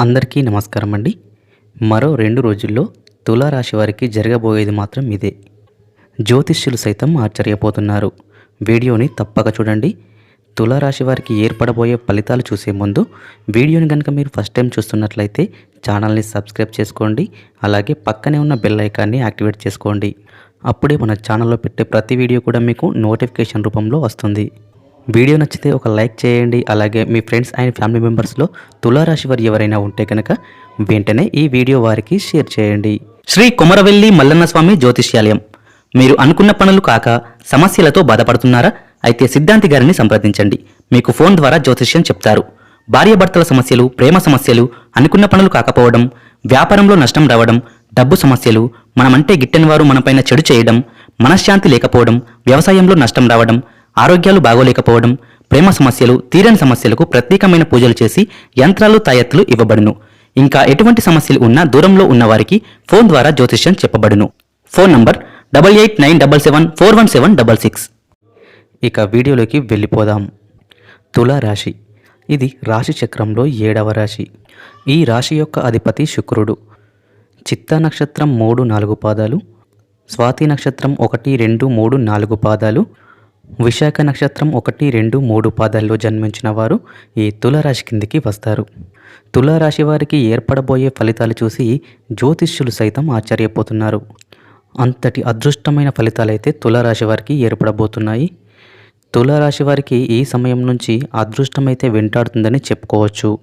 అందరికీ నమస్కారం అండి. మరో రెండు రోజుల్లో తులారాశి వారికి జరగబోయేది మాత్రం ఇదే. జ్యోతిష్యులు సైతం ఆశ్చర్యపోతున్నారు. వీడియోని తప్పక చూడండి. తులారాశి వారికి ఏర్పడబోయే ఫలితాలు చూసే ముందు వీడియోని కనుక మీరు ఫస్ట్ టైం చూస్తున్నట్లయితే ఛానల్ని సబ్స్క్రైబ్ చేసుకోండి. అలాగే పక్కనే ఉన్న బెల్ ఐకాన్ని యాక్టివేట్ చేసుకోండి. అప్పుడే మన ఛానల్లో పెట్టే ప్రతి వీడియో కూడా మీకు నోటిఫికేషన్ రూపంలో వస్తుంది. వీడియో నచ్చితే ఒక లైక్ చేయండి. అలాగే మీ ఫ్రెండ్స్ అండ్ ఫ్యామిలీ మెంబర్స్లో తులారాశి వారు ఎవరైనా ఉంటే కనుక వెంటనే ఈ వీడియో వారికి షేర్ చేయండి. శ్రీ కుమరవెల్లి మల్లన్న స్వామి జ్యోతిష్యాలయం. మీరు అనుకున్న పనులు కాక సమస్యలతో బాధపడుతున్నారా? అయితే సిద్ధాంతి గారిని సంప్రదించండి. మీకు ఫోన్ ద్వారా జ్యోతిష్యం చెప్తారు. భార్యాభర్తల సమస్యలు ప్రేమ సమస్యలు అనుకున్న పనులు కాకపోవడం వ్యాపారంలో నష్టం రావడం డబ్బు సమస్యలు మనమంటే గిట్టని వారు మనపైన చెడు చేయడం మనశ్శాంతి లేకపోవడం వ్యవసాయంలో నష్టం రావడం ఆరోగ్యాలు బాగోలేకపోవడం ప్రేమ సమస్యలు తీరని సమస్యలకు ప్రత్యేకమైన పూజలు చేసి యంత్రాలు తాయెత్తులు ఇవ్వబడును. ఇంకా ఎటువంటి సమస్యలు ఉన్నా దూరంలో ఉన్నవారికి ఫోన్ ద్వారా జ్యోతిష్యం చెప్పబడును. Phone number double eight nine double seven four one seven double six. ఇక వీడియోలోకి వెళ్ళిపోదాం. తుల రాశి ఇది రాశి చక్రంలో ఏడవ రాశి. ఈ రాశి యొక్క అధిపతి శుక్రుడు. చిత్తా నక్షత్రం మూడు నాలుగు పాదాలు స్వాతి నక్షత్రం ఒకటి రెండు మూడు నాలుగు పాదాలు విశాఖ నక్షత్రం ఒకటి రెండు మూడు పాదాల్లో జన్మించిన వారు ఈ తులారాశి కిందికి వస్తారు. తులారాశి వారికి ఏర్పడబోయే ఫలితాలు చూసి జ్యోతిష్యులు సైతం ఆశ్చర్యపోతున్నారు. అంతటి అదృష్టమైన ఫలితాలైతే తులారాశి వారికి ఏర్పడబోతున్నాయి. తులారాశి వారికి ఈ సమయం నుంచి అదృష్టమైతే వెంటాడుతుందని చెప్పుకోవచ్చు.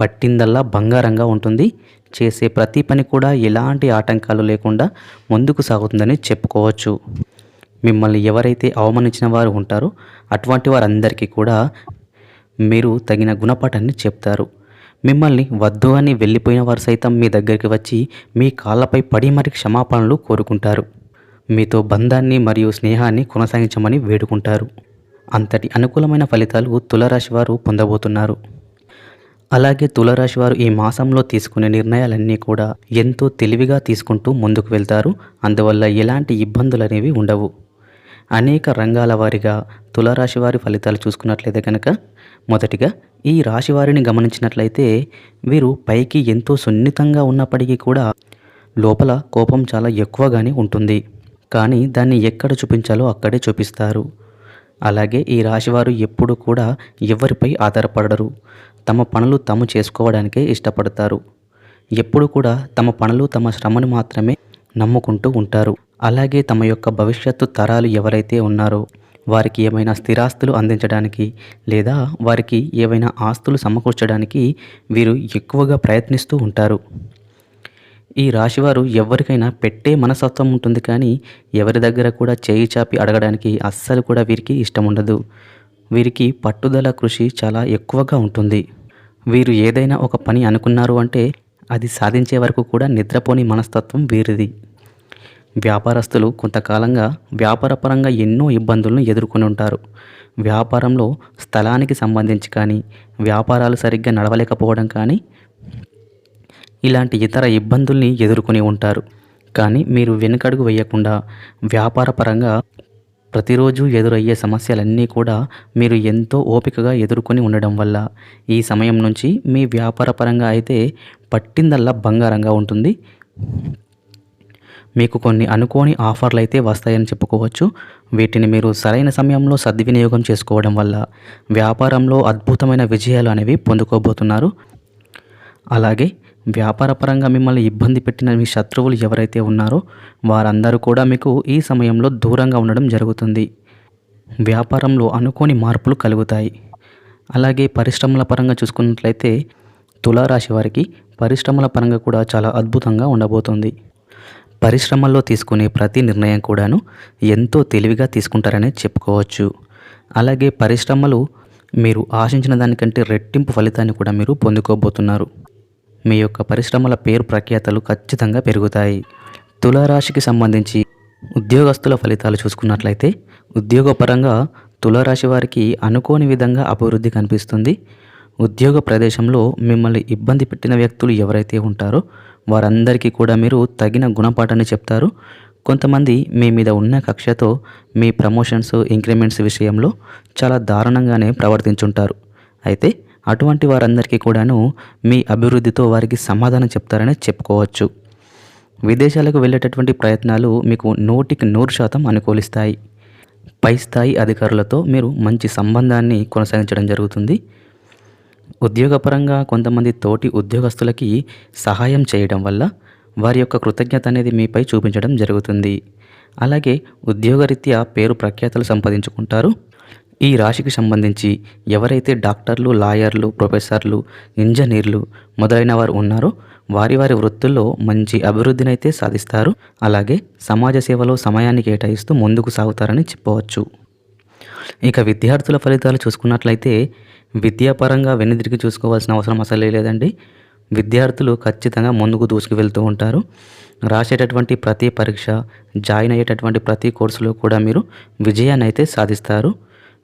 పట్టిందల్లా బంగారంగా ఉంటుంది. చేసే ప్రతి పని కూడా ఎలాంటి ఆటంకాలు లేకుండా ముందుకు సాగుతుందని చెప్పుకోవచ్చు. మిమ్మల్ని ఎవరైతే అవమానించిన వారు ఉంటారో అటువంటి వారందరికీ కూడా మీరు తగిన గుణపాఠాన్ని చెప్తారు. మిమ్మల్ని వద్దు అని వెళ్ళిపోయిన వారు సైతం మీ దగ్గరికి వచ్చి మీ కాళ్ళపై పడి మరి క్షమాపణలు కోరుకుంటారు. మీతో బంధాన్ని మరియు స్నేహాన్ని కొనసాగించమని వేడుకుంటారు. అంతటి అనుకూలమైన ఫలితాలు తులరాశి వారు పొందబోతున్నారు. అలాగే తులరాశి వారు ఈ మాసంలో తీసుకునే నిర్ణయాలన్నీ కూడా ఎంతో తెలివిగా తీసుకుంటూ ముందుకు వెళ్తారు. అందువల్ల ఎలాంటి ఇబ్బందులు అనేవి ఉండవు. అనేక రంగాల వారిగా తులారాశి వారి ఫలితాలు చూసుకున్నట్లయితే కనుక మొదటిగా ఈ రాశి వారిని గమనించినట్లయితే వీరు పైకి ఎంతో సున్నితంగా ఉన్నప్పటికీ కూడా లోపల కోపం చాలా ఎక్కువగానే ఉంటుంది. కానీ దాన్ని ఎక్కడ చూపించాలో అక్కడే చూపిస్తారు. అలాగే ఈ రాశివారు ఎప్పుడు కూడా ఎవరిపై ఆధారపడరు. తమ పనులు తాము చేసుకోవడానికే ఇష్టపడతారు. ఎప్పుడు కూడా తమ పనులు తమ శ్రమను మాత్రమే నమ్ముకుంటూ ఉంటారు. అలాగే తమ యొక్క భవిష్యత్తు తరాలు ఎవరైతే ఉన్నారో వారికి ఏమైనా స్థిరాస్తులు అందించడానికి లేదా వారికి ఏవైనా ఆస్తులు సమకూర్చడానికి వీరు ఎక్కువగా ప్రయత్నిస్తూ ఉంటారు. ఈ రాశివారు ఎవరికైనా పెట్టే మనస్తత్వం ఉంటుంది కానీ ఎవరి దగ్గర కూడా చేయి చాపి అడగడానికి అస్సలు కూడా వీరికి ఇష్టం ఉండదు. వీరికి పట్టుదల కృషి చాలా ఎక్కువగా ఉంటుంది. వీరు ఏదైనా ఒక పని అనుకున్నారు అంటే అది సాధించే వరకు కూడా నిద్రపోని మనస్తత్వం వీరిది. వ్యాపారస్తులు కొంతకాలంగా వ్యాపారపరంగా ఎన్నో ఇబ్బందులను ఎదుర్కొని ఉంటారు. వ్యాపారంలో స్థలానికి సంబంధించి కానీ వ్యాపారాలు సరిగ్గా నడవలేకపోవడం కానీ ఇలాంటి ఇతర ఇబ్బందుల్ని ఎదుర్కొని ఉంటారు. కానీ మీరు వెనుకడుగు వేయకుండా వ్యాపారపరంగా ప్రతిరోజు ఎదురయ్యే సమస్యలన్నీ కూడా మీరు ఎంతో ఓపికగా ఎదుర్కొని ఉండడం వల్ల ఈ సమయం నుంచి మీ వ్యాపారపరంగా అయితే పట్టిందల్లా బంగారంగా ఉంటుంది. మీకు కొన్ని అనుకోని ఆఫర్లు అయితే వస్తాయని చెప్పుకోవచ్చు. వీటిని మీరు సరైన సమయంలో సద్వినియోగం చేసుకోవడం వల్ల వ్యాపారంలో అద్భుతమైన విజయాలు అనేవి పొందుకోబోతున్నారు. అలాగే వ్యాపారపరంగా మిమ్మల్ని ఇబ్బంది పెట్టిన మీ శత్రువులు ఎవరైతే ఉన్నారో వారందరూ కూడా మీకు ఈ సమయంలో దూరంగా ఉండడం జరుగుతుంది. వ్యాపారంలో అనుకోని మార్పులు కలుగుతాయి. అలాగే పరిశ్రమల పరంగా చూసుకున్నట్లయితే తులారాశి వారికి పరిశ్రమల పరంగా కూడా చాలా అద్భుతంగా ఉండబోతుంది. పరిశ్రమల్లో తీసుకునే ప్రతి నిర్ణయం కూడాను ఎంతో తెలివిగా తీసుకుంటారనే చెప్పుకోవచ్చు. అలాగే పరిశ్రమలు మీరు ఆశించిన దానికంటే రెట్టింపు ఫలితాన్ని కూడా మీరు పొందుకోబోతున్నారు. మీ యొక్క పరిశ్రమల పేరు ప్రఖ్యాతలు ఖచ్చితంగా పెరుగుతాయి. తులారాశికి సంబంధించి ఉద్యోగస్తుల ఫలితాలు చూసుకున్నట్లయితే ఉద్యోగపరంగా తులారాశి వారికి అనుకోని విధంగా అభివృద్ధి కనిపిస్తుంది. ఉద్యోగ ప్రదేశంలో మిమ్మల్ని ఇబ్బంది పెట్టిన వ్యక్తులు ఎవరైతే ఉంటారో వారందరికీ కూడా మీరు తగిన గుణపాఠాన్ని చెప్తారు. కొంతమంది మీ మీద ఉన్న కక్షతో మీ ప్రమోషన్స్ ఇంక్రిమెంట్స్ విషయంలో చాలా దారుణంగానే ప్రవర్తించుంటారు. అయితే అటువంటి వారందరికీ కూడాను మీ అభివృద్ధితో వారికి సమాధానం చెప్తారని చెప్పుకోవచ్చు. విదేశాలకు వెళ్ళేటటువంటి ప్రయత్నాలు మీకు నూటికి నూరు శాతం అనుకూలిస్తాయి. పై స్థాయి అధికారులతో మీరు మంచి సంబంధాన్ని కొనసాగించడం జరుగుతుంది. ఉద్యోగపరంగా కొంతమంది తోటి ఉద్యోగస్తులకి సహాయం చేయడం వల్ల వారి యొక్క కృతజ్ఞత అనేది మీపై చూపించడం జరుగుతుంది. అలాగే ఉద్యోగరీత్యా పేరు ప్రఖ్యాతలు సంపాదించుకుంటారు. ఈ రాశికి సంబంధించి ఎవరైతే డాక్టర్లు లాయర్లు ప్రొఫెసర్లు ఇంజనీర్లు మొదలైన వారు ఉన్నారో వారి వారి వృత్తుల్లో మంచి అభివృద్ధిని అయితే సాధిస్తారు. అలాగే సమాజ సేవలో సమయాన్ని కేటాయిస్తూ ముందుకు సాగుతారని చెప్పవచ్చు. ఇక విద్యార్థుల ఫలితాలు చూసుకున్నట్లయితే విద్యాపరంగా వెనుదిరిగి చూసుకోవాల్సిన అవసరం అసలే లేదండి. విద్యార్థులు ఖచ్చితంగా ముందుకు దూసుకు వెళ్తూ ఉంటారు. రాసేటటువంటి ప్రతి పరీక్ష జాయిన్ అయ్యేటటువంటి ప్రతి కోర్సులో కూడా మీరు విజయాన్ని అయితే సాధిస్తారు.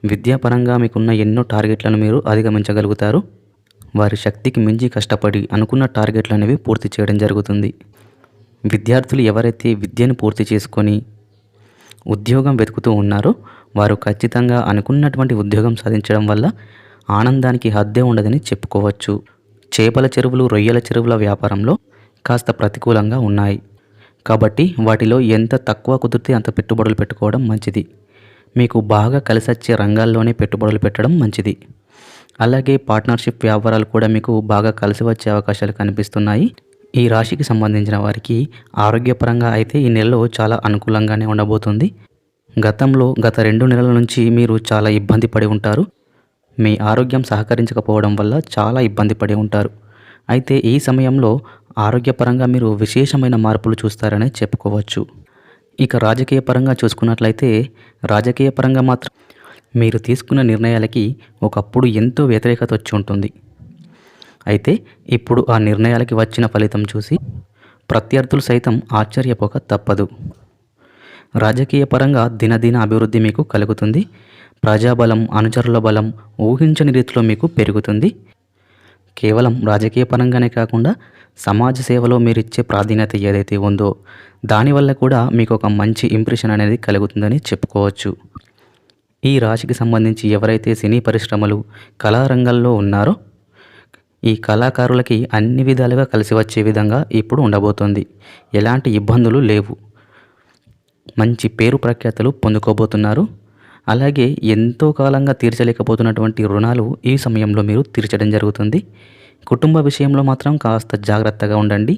విద్యాపరంగా మీకున్న ఎన్నో టార్గెట్లను మీరు అధిగమించగలుగుతారు. వారి శక్తికి మించి కష్టపడి అనుకున్న టార్గెట్లు అనేవి పూర్తి చేయడం జరుగుతుంది. విద్యార్థులు ఎవరైతే విద్యను పూర్తి చేసుకొని ఉద్యోగం వెతుకుతూ ఉన్నారో వారు ఖచ్చితంగా అనుకున్నటువంటి ఉద్యోగం సాధించడం వల్ల ఆనందానికి హద్దే ఉండదని చెప్పుకోవచ్చు. చేపల చెరువులు రొయ్యల చెరువుల వ్యాపారంలో కాస్త ప్రతికూలంగా ఉన్నాయి. కాబట్టి వాటిలో ఎంత తక్కువ కుదిరితే అంత పెట్టుబడులు పెట్టుకోవడం మంచిది. మీకు బాగా కలిసొచ్చే రంగాల్లోనే పెట్టుబడులు పెట్టడం మంచిది. అలాగే పార్ట్నర్షిప్ వ్యాపారాలు కూడా మీకు బాగా కలిసి వచ్చే అవకాశాలు కనిపిస్తున్నాయి. ఈ రాశికి సంబంధించిన వారికి ఆరోగ్యపరంగా అయితే ఈ నెలలో చాలా అనుకూలంగానే ఉండబోతుంది. గతంలో గత రెండు నెలల నుంచి మీరు చాలా ఇబ్బంది పడి ఉంటారు. మీ ఆరోగ్యం సహకరించకపోవడం వల్ల చాలా ఇబ్బంది పడి ఉంటారు. అయితే ఈ సమయంలో ఆరోగ్యపరంగా మీరు విశేషమైన మార్పులు చూస్తారనే చెప్పుకోవచ్చు. ఇక రాజకీయ పరంగా చూసుకున్నట్లయితే రాజకీయ పరంగా మాత్రం మీరు తీసుకున్న నిర్ణయాలకి ఒకప్పుడు ఎంతో వ్యతిరేకత వచ్చి ఉంటుంది. అయితే ఇప్పుడు ఆ నిర్ణయాలకి వచ్చిన ఫలితం చూసి ప్రత్యర్థులు సైతం ఆశ్చర్యపోక తప్పదు. రాజకీయ పరంగా దినదిన అభివృద్ధి మీకు కలుగుతుంది. ప్రజాబలం అనుచరుల బలం ఊహించని రీతిలో మీకు పెరుగుతుంది. కేవలం రాజకీయ పరంగానే కాకుండా సమాజ సేవలో మీరు ఇచ్చే ప్రాధాన్యత ఏదైతే ఉందో దానివల్ల కూడా మీకు ఒక మంచి ఇంప్రెషన్ అనేది కలుగుతుందని చెప్పుకోవచ్చు. ఈ రాశికి సంబంధించి ఎవరైతే సినీ పరిశ్రమలు కళారంగంలో ఉన్నారో ఈ కళాకారులకి అన్ని విధాలుగా కలిసి వచ్చే విధంగా ఇప్పుడు ఉండబోతోంది. ఎలాంటి ఇబ్బందులు లేవు. మంచి పేరు ప్రఖ్యాతలు పొందుకోబోతున్నారు. అలాగే ఎంతో కాలంగా తీర్చలేకపోతున్నటువంటి రుణాలు ఈ సమయంలో మీరు తీర్చడం జరుగుతుంది. కుటుంబ విషయంలో మాత్రం కాస్త జాగ్రత్తగా ఉండండి.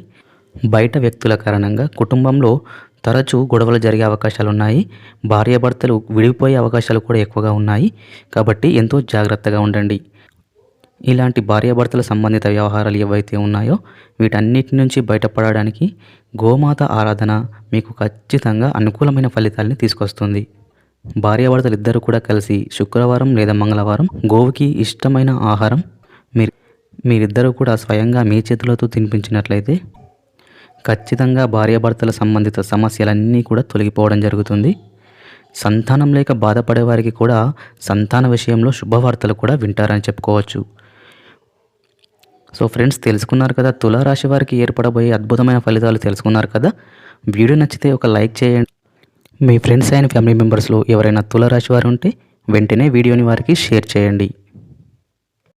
బయట వ్యక్తుల కారణంగా కుటుంబంలో తరచూ గొడవలు జరిగే అవకాశాలు ఉన్నాయి. భార్యాభర్తలు విడిపోయే అవకాశాలు కూడా ఎక్కువగా ఉన్నాయి. కాబట్టి ఎంతో జాగ్రత్తగా ఉండండి. ఇలాంటి భార్యాభర్తల సంబంధిత వ్యవహారాలు ఏవైతే ఉన్నాయో వీటన్నిటి నుంచి బయటపడడానికి గోమాత ఆరాధన మీకు ఖచ్చితంగా అనుకూలమైన ఫలితాలని తీసుకొస్తుంది. భార్యాభర్తలు ఇద్దరు కూడా కలిసి శుక్రవారం లేదా మంగళవారం గోవుకి ఇష్టమైన ఆహారం మీరు మీరిద్దరూ కూడా స్వయంగా మీ చేతులతో తినిపించినట్లయితే ఖచ్చితంగా భార్యాభర్తల సంబంధిత సమస్యలన్నీ కూడా తొలగిపోవడం జరుగుతుంది. సంతానం లేక బాధపడే వారికి కూడా సంతాన విషయంలో శుభవార్తలు కూడా వింటారని చెప్పుకోవచ్చు. సో ఫ్రెండ్స్ తెలుసుకున్నారు కదా తులారాశి వారికి ఏర్పడబోయే అద్భుతమైన ఫలితాలు తెలుసుకున్నారు కదా? వీడియో నచ్చితే ఒక లైక్ చేయండి. మీ ఫ్రెండ్స్ అయిన ఫ్యామిలీ మెంబర్స్లో ఎవరైనా తులరాశి వారు ఉంటే వెంటనే వీడియోని వారికి షేర్ చేయండి.